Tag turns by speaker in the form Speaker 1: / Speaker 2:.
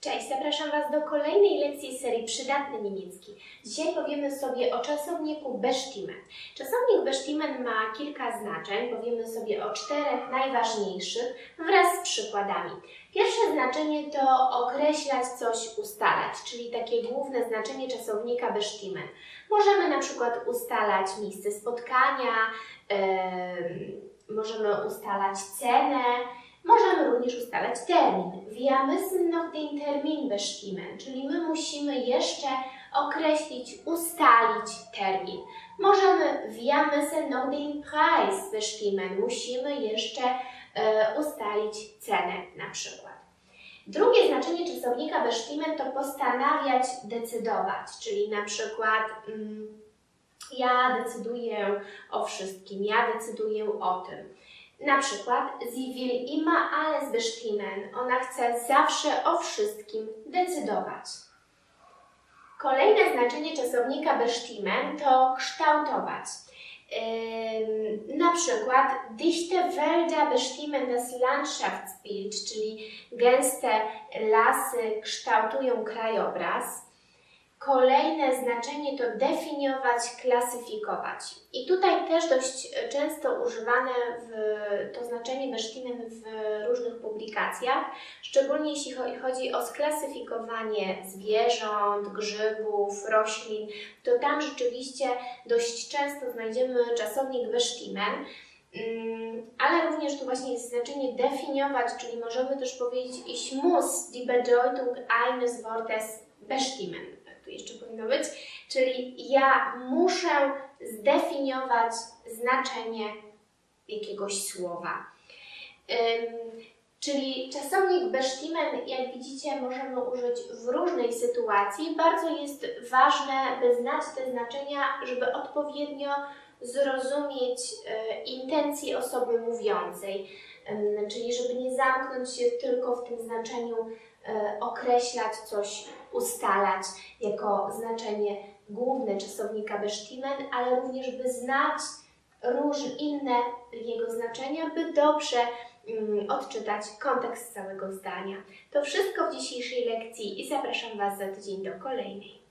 Speaker 1: Cześć, zapraszam Was do kolejnej lekcji serii Przydatny Niemiecki. Dzisiaj powiemy sobie o czasowniku bestimmen. Czasownik bestimmen ma kilka znaczeń, powiemy sobie o czterech najważniejszych wraz z przykładami. Pierwsze znaczenie to określać coś, ustalać, czyli takie główne znaczenie czasownika bestimmen. Możemy na przykład ustalać miejsce spotkania, em, możemy ustalać cenę, Możemy również ustalać termin. Wir müssen noch den Termin bestimmen, czyli my musimy jeszcze określić, ustalić termin. Możemy wir müssen noch den Preis bestimmen, musimy jeszcze e, ustalić cenę na przykład. Drugie znaczenie czasownika bestimmen to postanawiać, decydować, czyli na przykład mm, ja decyduję o wszystkim, ja decyduję o tym. Na przykład, will immer alles bestimmen. Ona chce zawsze o wszystkim decydować. Kolejne znaczenie czasownika bestimmen to kształtować. Ym, na przykład, dichte Wälder bestimmen das Landschaftsbild, czyli gęste lasy kształtują krajobraz. Kolejne znaczenie to definiować, klasyfikować. I tutaj też dość często używane w, to znaczenie bestimmen w różnych publikacjach, szczególnie jeśli cho- chodzi o sklasyfikowanie zwierząt, grzybów, roślin, to tam rzeczywiście dość często znajdziemy czasownik bestimmen. Mm, Ale również tu właśnie jest znaczenie definiować, czyli możemy też powiedzieć ich muss die Bedeutung eines Wortes bestimmen tu jeszcze powinno być, czyli ja muszę zdefiniować znaczenie jakiegoś słowa. Ym, czyli czasownik bestimmen, jak widzicie, możemy użyć w różnej sytuacji. Bardzo jest ważne, by znać te znaczenia, żeby odpowiednio zrozumieć e, intencje osoby mówiącej. Czyli żeby nie zamknąć się tylko w tym znaczeniu e, określać coś, ustalać jako znaczenie główne czasownika bestimmen, ale również by znać różne inne jego znaczenia, by dobrze mm, odczytać kontekst całego zdania. To wszystko w dzisiejszej lekcji i zapraszam Was za tydzień do kolejnej.